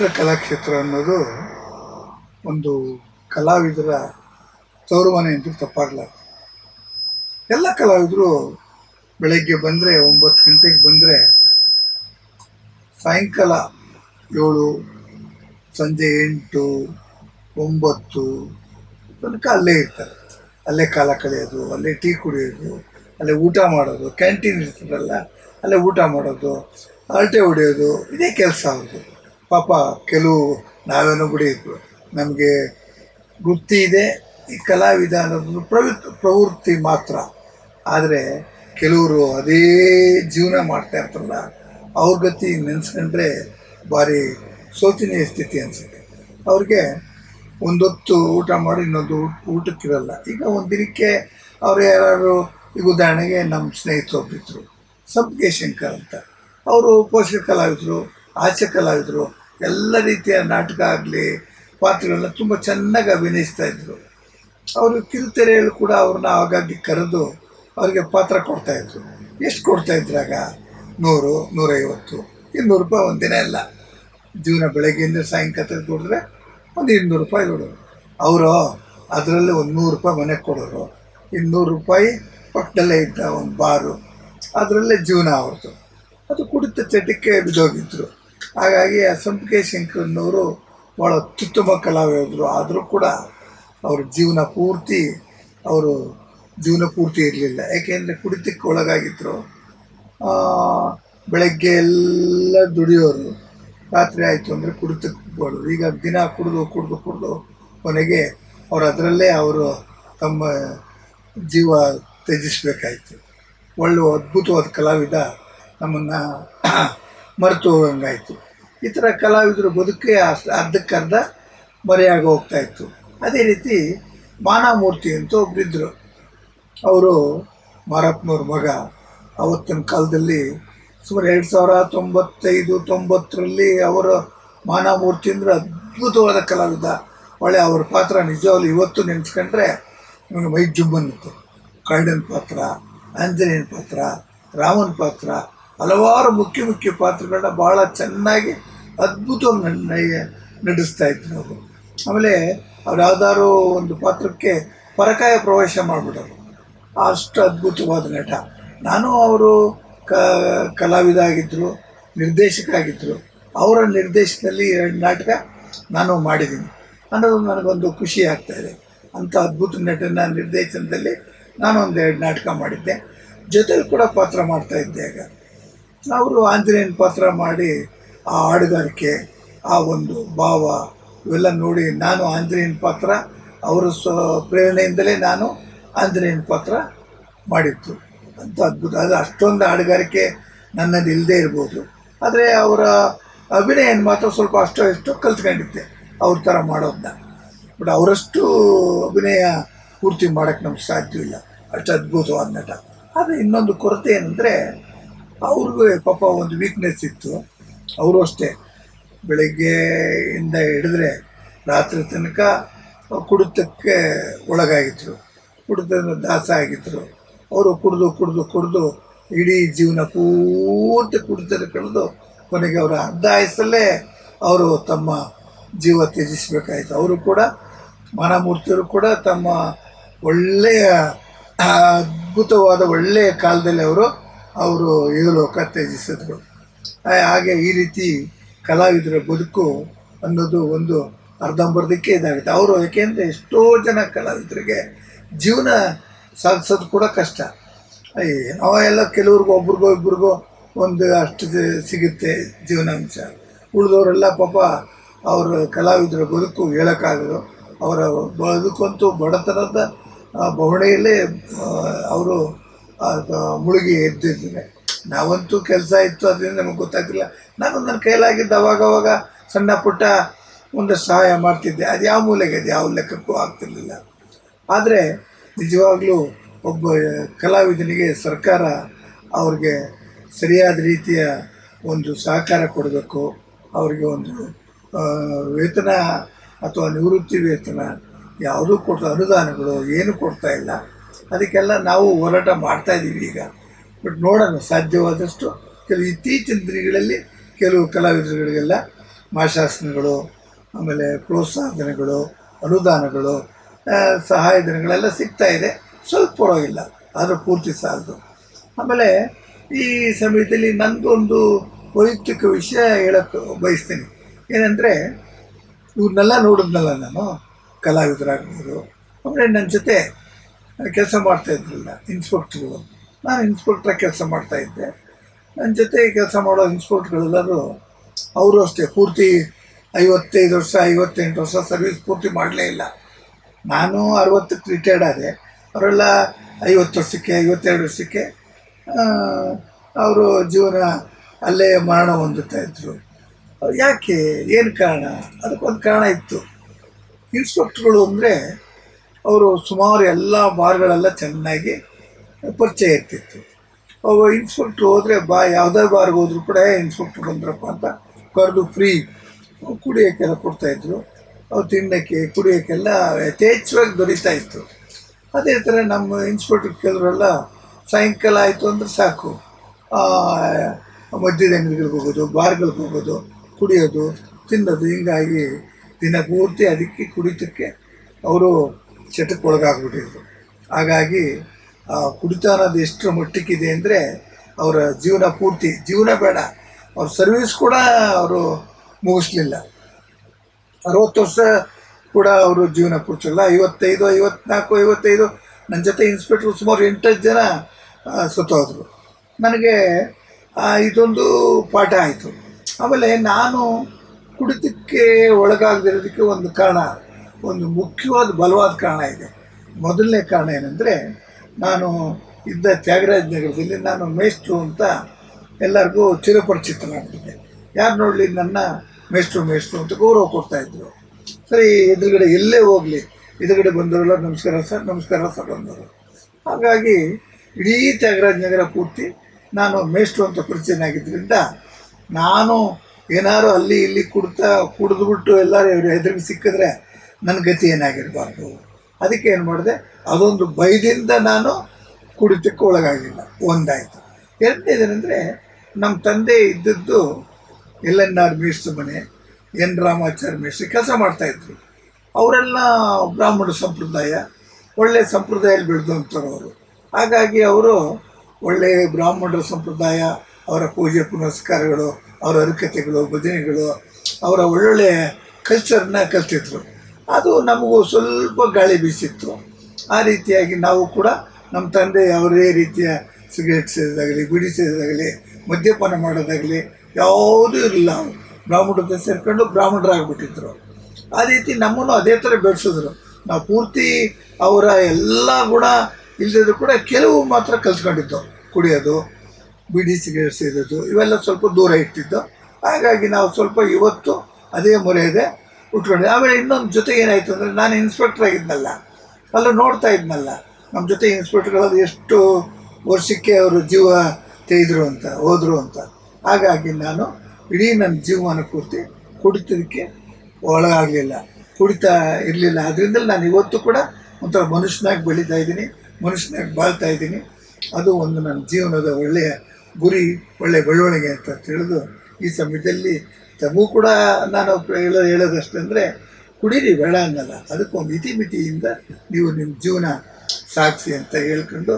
ರವೀಂದ್ರ ಕಲಾಕ್ಷೇತ್ರ ಅನ್ನೋದು ಒಂದು ಕಲಾವಿದರ ತವರುಮನೆ ಅಂತ ತಪ್ಪಾಗಲಾರ್ದು. ಎಲ್ಲ ಕಲಾವಿದರು ಬೆಳಗ್ಗೆ ಬಂದರೆ ಒಂಬತ್ತು ಗಂಟೆಗೆ ಬಂದರೆ ಸಾಯಂಕಾಲ ಏಳು, ಸಂಜೆ ಎಂಟು, ಒಂಬತ್ತು ತನಕ ಅಲ್ಲೇ ಇರ್ತಾರೆ. ಅಲ್ಲೇ ಕಾಲ ಕಳೆಯೋದು, ಅಲ್ಲೇ ಟೀ ಕುಡಿಯೋದು, ಅಲ್ಲೇ ಊಟ ಮಾಡೋದು, ಕ್ಯಾಂಟೀನ್ ಇರ್ತದಲ್ಲ, ಅಲ್ಲೇ ಊಟ ಮಾಡೋದು ಅರಟೆ ಹೊಡೆಯೋದು, ಇದೇ ಕೆಲಸ ಅವ್ರದ್ದು. ಪಾಪ ಕೆಲವು ನಾವೇನೋ ಬಿಡಿ ನಮಗೆ ವೃತ್ತಿ ಇದೆ, ಈ ಕಲಾವಿದ ಅನ್ನೋದು ಪ್ರವೃತ್, ಪ್ರವೃತ್ತಿ ಮಾತ್ರ. ಆದರೆ ಕೆಲವರು ಅದೇ ಜೀವನ ಮಾಡ್ತಾ ಇರ್ತಾರಲ್ಲ, ಅವ್ರ ಗತಿ ನೆನೆಸ್ಕೊಂಡ್ರೆ ಭಾರಿ ಶೋಚನೀಯ ಸ್ಥಿತಿ ಅನಿಸುತ್ತೆ. ಅವ್ರಿಗೆ ಒಂದೊತ್ತು ಊಟ ಮಾಡಿ ಇನ್ನೊಂದು ಊಟ ಊಟಕ್ಕಿರಲ್ಲ. ಈಗ ಒಂದು ದಿನಕ್ಕೆ ಅವ್ರು ಯಾರು ಈಗ ಉದಾಹರಣೆಗೆ ನಮ್ಮ ಸ್ನೇಹಿತರು ಸಬ್ಗೆ ಶಂಕರ್ ಅಂತ. ಅವರು ಪೋಷಕ ಕಲಾವಿದರು ಹಾಸ್ಯ ಕಲಾವಿದರು ಎಲ್ಲ ರೀತಿಯ ನಾಟಕ ಆಗಲಿ, ಪಾತ್ರಗಳನ್ನ ತುಂಬ ಚೆನ್ನಾಗಿ ಅಭಿನಯಿಸ್ತಾ ಇದ್ರು. ಅವರು ಕಿರುತೆರೆಯಲ್ಲಿ ಕೂಡ ಅವ್ರನ್ನ ಆಗಾಗ್ಗೆ ಕರೆದು ಅವರಿಗೆ ಪಾತ್ರ ಕೊಡ್ತಾಯಿದ್ರು ಎಷ್ಟು ಕೊಡ್ತಾಯಿದ್ರಾಗ ನೂರು, ನೂರೈವತ್ತು, ಇನ್ನೂರು ರೂಪಾಯಿ ಒಂದಿನ ಇಲ್ಲ. ಜೀವನ ಬೆಳಗ್ಗೆಯಿಂದ ಸಾಯಂಕಾಲ ದುಡಿದ್ರೆ ಒಂದು ಇನ್ನೂರು ರೂಪಾಯಿ ಕೊಡೋರು. ಅವರು ಅದರಲ್ಲಿ ಒಂದು ನೂರು ರೂಪಾಯಿ ಮನೆಗೆ ಕೊಡೋರು. ಇನ್ನೂರು ರೂಪಾಯಿ ಪಕ್ಕದಲ್ಲೇ ಇದ್ದ ಒಂದು ಬಾರು. ಅದರಲ್ಲೇ ಜೀವನ ಅವ್ರದ್ದು ಅದು ಕುಡಿತ ಚಟಕ್ಕೆ ಬಿದ್ದೋಗಿದ್ರು. ಹಾಗಾಗಿ ಎಸ್ ಎಂ ಕೆ ಶಂಕರನ್ನವರು ಭಾಳ ಅತ್ಯುತ್ತಮ ಕಲಾವಿದರು. ಆದರೂ ಕೂಡ ಅವ್ರ ಜೀವನ ಪೂರ್ತಿ, ಅವರು ಜೀವನ ಪೂರ್ತಿ ಇರಲಿಲ್ಲ. ಯಾಕೆಂದರೆ ಕುಡಿತಕ್ಕೆ ಒಳಗಾಗಿದ್ದರು ಬೆಳಗ್ಗೆ ಎಲ್ಲ ದುಡಿಯೋರು. ರಾತ್ರಿ ಆಯಿತು ಅಂದರೆ ಕುಡಿತಕ್ಕೆ ಹೋಗೋರು. ಈಗ ದಿನ ಕುಡಿದು ಕುಡಿದು ಕುಡಿದು ಕೊನೆಗೆ ಅವರು ಅದರಲ್ಲೇ ಅವರು ತಮ್ಮ ಜೀವ ತ್ಯಜಿಸಬೇಕಾಯಿತು. ಒಳ್ಳೆ ಅದ್ಭುತವಾದ ಕಲಾವಿದ ನಮ್ಮನ್ನು ಮರೆತು ಹೋಗಂಗಾಯಿತು ಈ ಥರ ಕಲಾವಿದರ ಬದುಕೇ ಅಷ್ಟು ಅರ್ಧಕ್ಕರ್ಧ ಮರೆಯಾಗಿ ಹೋಗ್ತಾ ಇತ್ತು. ಅದೇ ರೀತಿ ಮಾನಮೂರ್ತಿ ಅಂತ ಒಬ್ಬರಿದ್ದರು ಅವರು ಮಾರಪ್ಪನವ್ರ ಮಗ. ಅವತ್ತಿನ ಕಾಲದಲ್ಲಿ ಸುಮಾರು ಎರಡು ಸಾವಿರ ತೊಂಬತ್ತೈದು, ತೊಂಬತ್ತರಲ್ಲಿ ಅವರ ಮಾನಮೂರ್ತಿ ಅಂದರೆ ಅದ್ಭುತವಾದ ಕಲಾವಿದ. ಒಳ್ಳೆ ಅವ್ರ ಪಾತ್ರ ನಿಜವಾಗ್ಲು ಇವತ್ತು ನೆನೆಸ್ಕೊಂಡ್ರೆ ನಮಗೆ ಮೈ ಇತ್ತು ಕಣ್ಣನ ಪಾತ್ರ, ಆಂಜನೇಯನ ಪಾತ್ರ, ರಾಮನ ಪಾತ್ರ ಹಲವಾರು ಮುಖ್ಯ ಮುಖ್ಯ ಪಾತ್ರಗಳನ್ನ ಭಾಳ ಚೆನ್ನಾಗಿ ಅದ್ಭುತವಾಗಿ ನಡೆಸ್ತಾ ಇದ್ರು ಅವರು. ಆಮೇಲೆ ಅವ್ರು ಯಾವ್ದಾದ್ರು ಒಂದು ಪಾತ್ರಕ್ಕೆ ಪರಕಾಯ ಪ್ರವೇಶ ಮಾಡಿಬಿಡೋರು ಅಷ್ಟು ಅದ್ಭುತವಾದ ನಟ. ನಾನು ಅವರು ಕ ಕಲಾವಿದ ಆಗಿದ್ದರು ನಿರ್ದೇಶಕ ಆಗಿದ್ದರು ಅವರ ನಿರ್ದೇಶನದಲ್ಲಿ ಎರಡು ನಾಟಕ ನಾನು ಮಾಡಿದ್ದೀನಿ. ಅನ್ನೋದು ನನಗೊಂದು ಖುಷಿ ಆಗ್ತಾಯಿದೆ ಅಂಥ ಅದ್ಭುತ ನಟನ ನಿರ್ದೇಶನದಲ್ಲಿ ನಾನು ಎರಡು ನಾಟಕ ಮಾಡಿದ್ದೆ. ಜೊತೆಲಿ ಕೂಡ ಪಾತ್ರ ಮಾಡ್ತಾ ಇದ್ದೆ ಆಗ. ಅವರು ಆಂಜನೇಯನ ಪಾತ್ರ ಮಾಡಿ ಆ ಹಾಡುಗಾರಿಕೆ, ಆ ಒಂದು ಭಾವ ಇವೆಲ್ಲ ನೋಡಿ ನಾನು ಆಂಜನೇಯನ ಪಾತ್ರ, ಅವರ ಸ್ವ ಪ್ರೇರಣೆಯಿಂದಲೇ ನಾನು ಆಂಜನೇಯನ ಪಾತ್ರ ಮಾಡಿತ್ತು ಅಂತ ಅದ್ಭುತ. ಅದು ಅಷ್ಟೊಂದು ಹಾಡುಗಾರಿಕೆ ನನ್ನಲ್ಲಿ ಇಲ್ಲದೆ ಇರ್ಬೋದು. ಆದರೆ ಅವರ ಅಭಿನಯನ ಮಾತ್ರ ಸ್ವಲ್ಪ ಅಷ್ಟೋ ಎಷ್ಟೋ ಕಲ್ತ್ಕೊಂಡಿದ್ದೆ ಅವ್ರ ಥರ ಮಾಡೋದನ್ನ ಬಟ್ ಅವರಷ್ಟು ಅಭಿನಯ ಪೂರ್ತಿ ಮಾಡೋಕ್ಕೆ ನಮ್ಗೆ ಸಾಧ್ಯವಿಲ್ಲ. ಅಷ್ಟು ಅದ್ಭುತವಾದ ನಟ. ಆದರೆ ಇನ್ನೊಂದು ಕೊರತೆ ಏನಂದರೆ ಅವ್ರಿಗೂ ಪಾಪ ಒಂದು ವೀಕ್ನೆಸ್ ಇತ್ತು. ಅವರು ಅಷ್ಟೇ. ಬೆಳಗ್ಗೆಯಿಂದ ಹಿಡಿದ್ರೆ ರಾತ್ರಿ ತನಕ ಕುಡಿತಕ್ಕೆ ಒಳಗಾಗಿದ್ರು. ಕುಡಿತದ ದಾಸ ಆಗಿದ್ರು. ಅವರು ಕುಡಿದು ಕುಡಿದು ಕುಡಿದು ಇಡೀ ಜೀವನ ಪೂರ್ತಿ ಕುಡಿತದ ಕಳೆದು ಕೊನೆಗೆ ಅವರ ಅರ್ಧ ಆಯಸ್ಸಲ್ಲೇ ಅವರು ತಮ್ಮ ಜೀವ ತ್ಯಜಿಸಬೇಕಾಯಿತು. ಅವರು ಕೂಡ ಮನಮೂರ್ತಿಯರು ಕೂಡ ತಮ್ಮ ಒಳ್ಳೆಯ, ಅದ್ಭುತವಾದ ಒಳ್ಳೆಯ ಕಾಲದಲ್ಲಿ ಅವರು ಅವರು ಇಹಲೋಕ ತ್ಯಜಿಸಿದ್ರು ಆ- ಹಾಗೆ ಈ ರೀತಿ ಕಲಾವಿದರ ಬದುಕು ಅನ್ನೋದು ಒಂದು ಅರ್ಧಂಬರ್ಧಕ್ಕೆ ಇದಾಗುತ್ತೆ. ಅವರು ಯಾಕೆಂದರೆ ಎಷ್ಟೋ ಜನ ಕಲಾವಿದರಿಗೆ ಜೀವನ ಸಾಗಿಸೋದು ಕೂಡ ಕಷ್ಟ. ಏನೋ ಎಲ್ಲ ಕೆಲವ್ರಿಗೂ ಒಬ್ರಿಗೋ ಇಬ್ರಿಗೋ ಒಂದು ಅಷ್ಟು ಸಿಗುತ್ತೆ ಜೀವನಾಂಶ. ಉಳಿದವರೆಲ್ಲ ಪಾಪ ಅವರ ಕಲಾವಿದರ ಬದುಕು ಹೇಳೋಕ್ಕಾಗೋದು. ಅವರ ಬದುಕಂತೂ ಬಡತನದ ಬವಣೆಯಲ್ಲೇ ಅವರು ಮುಳುಗಿ ಎದ್ದಿದ್ದೇನೆ. ನಾವಂತೂ ಕೆಲಸ ಇತ್ತು, ಅದರಿಂದ ನಮಗೆ ಗೊತ್ತಾಗ್ತಿಲ್ಲ. ನಾನು ನನ್ನ ಕೈಲಾಗಿದ್ದು ಅವಾಗ ಅವಾಗ ಸಣ್ಣ ಪುಟ್ಟ ಒಂದು ಸಹಾಯ ಮಾಡ್ತಿದ್ದೆ. ಅದು ಯಾವ ಮೂಲೆಗೆ, ಅದು ಯಾವ ಲೆಕ್ಕಕ್ಕೂ ಆಗ್ತಿರ್ಲಿಲ್ಲ. ಆದರೆ ನಿಜವಾಗ್ಲೂ ಒಬ್ಬ ಕಲಾವಿದನಿಗೆ ಸರ್ಕಾರ ಅವ್ರಿಗೆ ಸರಿಯಾದ ರೀತಿಯ ಒಂದು ಸಹಕಾರ ಕೊಡಬೇಕು. ಅವ್ರಿಗೆ ಒಂದು ವೇತನ ಅಥವಾ ನಿವೃತ್ತಿ ವೇತನ ಯಾವುದೂ ಕೊಡ್ತಾ, ಅನುದಾನಗಳು ಏನು ಕೊಡ್ತಾ ಇಲ್ಲ. ಅದಕ್ಕೆಲ್ಲ ನಾವು ಹೋರಾಟ ಮಾಡ್ತಾ ಇದ್ದೀವಿ ಈಗ. ಬಟ್ ನೋಡೋಣ, ಸಾಧ್ಯವಾದಷ್ಟು ಕೆಲವು ಇತ್ತೀಚಿನ ದಿನಗಳಲ್ಲಿ ಕೆಲವು ಕಲಾವಿದರುಗಳಿಗೆಲ್ಲ ಮಾಶಾಸನಗಳು ಆಮೇಲೆ ಪ್ರೋತ್ಸಾಹಧನಗಳು, ಅನುದಾನಗಳು ಸಹಾಯಧನಗಳೆಲ್ಲ ಸಿಗ್ತಾ ಇದೆ. ಸ್ವಲ್ಪ ಪರವಾಗಿಲ್ಲ, ಆದರೆ ಪೂರ್ತಿ ಸಾಲದು. ಆಮೇಲೆ ಈ ಸಮಯದಲ್ಲಿ ನಂದೊಂದು ವೈಯಕ್ತಿಕ ವಿಷಯ ಹೇಳಕ್ಕೆ ಬಯಸ್ತೀನಿ. ಏನಂದರೆ, ಇವ್ರನ್ನೆಲ್ಲ ನೋಡಿದ್ನಲ್ಲ ನಾನು, ಕಲಾವಿದರಾಗ್ಬೋದು. ಆಮೇಲೆ ನನ್ನ ಜೊತೆ ಕೆಲಸ ಮಾಡ್ತಾ ಇದ್ರಲ್ಲ ಇನ್ಸ್ಪೆಕ್ಟ್ರುಗಳು ನಾನು ಇನ್ಸ್ಪೆಕ್ಟ್ರಾಗಿ ಕೆಲಸ ಮಾಡ್ತಾ ಇದ್ದೆ. ನನ್ನ ಜೊತೆ ಕೆಲಸ ಮಾಡೋ ಇನ್ಸ್ಪೆಕ್ಟ್ರುಗಳೆಲ್ಲರೂ ಅವರು ಅಷ್ಟೇ, ಪೂರ್ತಿ ಐವತ್ತೈದು ವರ್ಷ, ಐವತ್ತೆಂಟು ವರ್ಷ ಸರ್ವಿಸ್ ಪೂರ್ತಿ ಮಾಡಲೇ ಇಲ್ಲ. ನಾನು ಅರವತ್ತಕ್ಕೆ ರಿಟೈರ್ಡ್ ಆದೆ. ಅವರೆಲ್ಲ ಐವತ್ತು ವರ್ಷಕ್ಕೆ, ಐವತ್ತೆರಡು ವರ್ಷಕ್ಕೆ ಅವರು ಜೀವನ ಅಲ್ಲೇ ಮರಣ ಹೊಂದುತ್ತಾ ಇದ್ದರು ಯಾಕೆ? ಏನು ಕಾರಣ? ಅದಕ್ಕೊಂದು ಕಾರಣ ಇತ್ತು. ಇನ್ಸ್ಪೆಕ್ಟ್ರುಗಳು ಅಂದರೆ ಅವರು ಸುಮಾರು ಎಲ್ಲ ಬಾರ್ಗಳೆಲ್ಲ ಚೆನ್ನಾಗಿ ಪರಿಚಯ ಇರ್ತಿತ್ತು. ಅವು ಇನ್ಸ್ಪೆಕ್ಟ್ರು ಹೋದರೆ ಬಾ ಯಾವುದೇ ಬಾರ್ಗೆ ಹೋದ್ರು ಕೂಡ "ಏ, ಇನ್ಸ್ಪೆಕ್ಟ್ರು ಬಂದ್ರಪ್ಪ ಅಂತ ಕರೆದು ಫ್ರೀ ಕುಡಿಯೋಕ್ಕೆಲ್ಲ ಕೊಡ್ತಾಯಿದ್ರು ಅವ್ರು ತಿನ್ನೋಕ್ಕೆ ಕುಡಿಯೋಕ್ಕೆಲ್ಲ ಯಥೇಚ್ಛವಾಗಿ ದೊರೀತಾ ಇತ್ತು. ಅದೇ ಥರ ನಮ್ಮ ಇನ್ಸ್ಪೆಕ್ಟ್ರ್ ಕೆಲವರೆಲ್ಲ ಸಾಯಂಕಾಲ ಆಯಿತು ಅಂದರೆ ಸಾಕು. ಮದ್ಯದ ಅಂಗಡಿಗಳಿಗೆ ಹೋಗೋದು ಬಾರ್ಗಳಿಗೆ ಹೋಗೋದು ಕುಡಿಯೋದು ತಿನ್ನೋದು ಹಿಂಗಾಗಿ ದಿನ ಪೂರ್ತಿ ಅದಕ್ಕೆ ಕುಡಿತಕ್ಕೆ ಅವರು ಚಟಕ್ಕೆ ಒಳಗಾಗ್ಬಿಟ್ಟಿದ್ರು ಹಾಗಾಗಿ ಕುಡಿತ ಅನ್ನೋದು ಎಷ್ಟರ ಮಟ್ಟಕ್ಕಿದೆ ಅಂದರೆ ಅವರ ಜೀವನ ಪೂರ್ತಿ, ಜೀವನ ಬೇಡ. ಅವ್ರ ಸರ್ವಿಸ್ ಕೂಡ ಅವರು ಮುಗಿಸ್ಲಿಲ್ಲ. ಅರವತ್ತು ವರ್ಷ ಕೂಡ ಅವರು ಜೀವನ ಪೂರ್ತಿಲ್ಲ ಐವತ್ತೈದು, ಐವತ್ನಾಲ್ಕು, ಐವತ್ತೈದು ನನ್ನ ಜೊತೆ ಇನ್ಸ್ಪೆಕ್ಟ್ರು ಸುಮಾರು ಎಂಟತ್ತು ಜನ ಸತ್ತೋದ್ರು. ನನಗೆ ಇದೊಂದು ಪಾಠ ಆಯಿತು. ಆಮೇಲೆ ನಾನು ಕುಡಿತಕ್ಕೆ ಒಳಗಾಗದಿರೋದಕ್ಕೆ ಒಂದು ಕಾರಣ. ಒಂದು ಮುಖ್ಯವಾದ ಬಲವಾದ ಕಾರಣ ಇದೆ. ಮೊದಲನೇ ಕಾರಣ ಏನಂದರೆ, ನಾನು ಇದ್ದ ತ್ಯಾಗರಾಜ ನಗರದಲ್ಲಿ ನಾನು ಮೇಷ್ಟ್ರು ಅಂತ ಎಲ್ಲರಿಗೂ ಚಿರಪರಿಚಿತನಾಗ್ತಿದ್ದೆ ಯಾರು ನೋಡಲಿ ನನ್ನ ಮೇಷ್ಟ್ರು ಮೇಷ್ಟ್ರು ಅಂತ ಗೌರವ ಕೊಡ್ತಾಯಿದ್ರು ಸರಿ, ಎದುರುಗಡೆ ಎಲ್ಲೇ ಹೋಗಲಿ, ಎದುರುಗಡೆ ಬಂದವರೆಲ್ಲ ನಮಸ್ಕಾರ ಸರ್ ನಮಸ್ಕಾರ ಸರ್ ಅಂದರು. ಹಾಗಾಗಿ ಇಡೀ ತ್ಯಾಗರಾಜ ನಗರ ಪೂರ್ತಿ ನಾನು ಮೇಷ್ಟ್ರು ಅಂತ ಪರಿಚಯನಾಗಿದ್ದರಿಂದ ನಾನು ಏನಾರು ಅಲ್ಲಿ ಇಲ್ಲಿ ಕುಡ್ತಾ ಕುಡಿದ್ಬಿಟ್ಟು ಎಲ್ಲರೂ ಇವರು ಎದುರಿಗೆ ಸಿಕ್ಕಿದ್ರೆ ನನ್ನ ಗತಿ ಏನಾಗಿರಬಾರ್ದು. ಅದಕ್ಕೆ ಏನು ಮಾಡಿದೆ, ಅದೊಂದು ಭಯದಿಂದ ನಾನು ಕುಡಿತಕ್ಕೆ ಒಳಗಾಗಿಲ್ಲ. ಒಂದಾಯಿತು. ಎರಡನೇದೇನೆಂದರೆ ನಮ್ಮ ತಂದೆ ಇದ್ದದ್ದು ಎಲ್ ಎನ್ ಆರ್ ಮೇಷ್ಟ್ರ ಮನೆ, ಎನ್ ರಾಮಾಚಾರ್ಯ ಮೇಷ್ಟ್ರು ಕೆಲಸ ಮಾಡ್ತಾಯಿದ್ರು ಅವರೆಲ್ಲ ಬ್ರಾಹ್ಮಣ ಸಂಪ್ರದಾಯ ಒಳ್ಳೆಯ ಸಂಪ್ರದಾಯಲ್ಲಿ ಬೆಳೆದಂಥವ್ರು ಹಾಗಾಗಿ ಅವರು ಒಳ್ಳೆಯ ಬ್ರಾಹ್ಮಣರ ಸಂಪ್ರದಾಯ, ಅವರ ಪೂಜೆ ಪುನಸ್ಕಾರಗಳು, ಅವರ ಹರಕತೆಗಳು, ಭಜನೆಗಳು, ಅವರ ಒಳ್ಳೊಳ್ಳೆಯ ಕಲ್ಚರ್ನ ಕಲ್ತಿದ್ರು. ಅದು ನಮಗೂ ಸ್ವಲ್ಪ ಗಾಳಿ ಬೀಸಿತ್ತು. ಆ ರೀತಿಯಾಗಿ ನಾವು ಕೂಡ ನಮ್ಮ ತಂದೆ ಯಾವುದೇ ರೀತಿಯ ಸಿಗರೇಟ್ ಸೇರಿದಾಗಲಿ ಬಿಡಿ ಸೇರಿದಾಗಲಿ ಮದ್ಯಪಾನ ಮಾಡೋದಾಗಲಿ ಯಾವುದೂ ಇರಲಿಲ್ಲ ಬ್ರಾಹ್ಮಣತೆ ಸೇರ್ಕೊಂಡು ಬ್ರಾಹ್ಮಣರಾಗ್ಬಿಟ್ಟಿದ್ರು. ಆ ರೀತಿ ನಮ್ಮನ್ನು ಅದೇ ಥರ ಬೆಳೆಸಿದ್ರು. ನಾವು ಪೂರ್ತಿ ಅವರ ಎಲ್ಲ ಗುಣ ಇಲ್ಲದಿದ್ರು ಕೂಡ ಕೆಲವು ಮಾತ್ರ ಕಲ್ತ್ಕೊಂಡಿದ್ದು. ಕುಡಿಯೋದು, ಬಿಡಿ ಸಿಗರೇಟ್ ಸೇದೋದು, ಇವೆಲ್ಲ ಸ್ವಲ್ಪ ದೂರ ಇಟ್ಟಿದ್ದು. ಹಾಗಾಗಿ ನಾವು ಸ್ವಲ್ಪ ಇವತ್ತು ಅದೇ ಮೊರೆಯದೆ ಉಟ್ಕೊಂಡೆ, ಆಮೇಲೆ ಇನ್ನೊಂದು ಜೊತೆಗೆ ಏನಾಯಿತು ಅಂದರೆ ನಾನು ಇನ್ಸ್ಪೆಕ್ಟರ್ ಆಗಿದ್ನಲ್ಲ. ಅಲ್ಲ ನೋಡ್ತಾ ಇದ್ನಲ್ಲ, ನಮ್ಮ ಜೊತೆ ಇನ್ಸ್ಪೆಕ್ಟರ್ಗಳಲ್ಲಿ ಎಷ್ಟು ವರ್ಷಕ್ಕೆ ಅವರು ಜೀವ ತೆಗೆದ್ರು ಅಂತ, ಹೋದರು ಅಂತ. ಹಾಗಾಗಿ ನಾನು ಇಡೀ ನನ್ನ ಜೀವಮಾನ ಪೂರ್ತಿ ಕುಡಿತದಕ್ಕೆ ಒಳಗಾಗಲಿಲ್ಲ. ಕುಡಿತಾ ಇರಲಿಲ್ಲ. ಅದರಿಂದ ನಾನು ಇವತ್ತು ಕೂಡ ಒಂಥರ ಮನುಷ್ಯನಾಗಿ ಬೆಳೀತಾ ಇದ್ದೀನಿ, ಮನುಷ್ಯನಾಗಿ ಬಾಳ್ತಾ ಇದ್ದೀನಿ. ಅದು ಒಂದು ನನ್ನ ಜೀವನದ ಒಳ್ಳೆಯ ಗುರಿ, ಒಳ್ಳೆಯ ಬೆಳವಣಿಗೆ ಅಂತ ತಿಳಿದು ಈ ಸಮಯದಲ್ಲಿ ತಮಗೂ ಕೂಡ ನಾನು ಹೇಳೋ ಹೇಳೋದಷ್ಟಂದರೆ ಕುಡೀರಿ, ಬೇಡ ಅನ್ನಲ್ಲ. ಅದಕ್ಕೊಂದು ಇತಿಮಿತಿಯಿಂದ ನೀವು ನಿಮ್ಮ ಜೀವನ ಸಾಕ್ಷಿ ಅಂತ ಹೇಳ್ಕೊಂಡು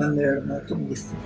ನನ್ನ ಎರಡು ಮಾತು ಮುಗಿಸ್ತೀನಿ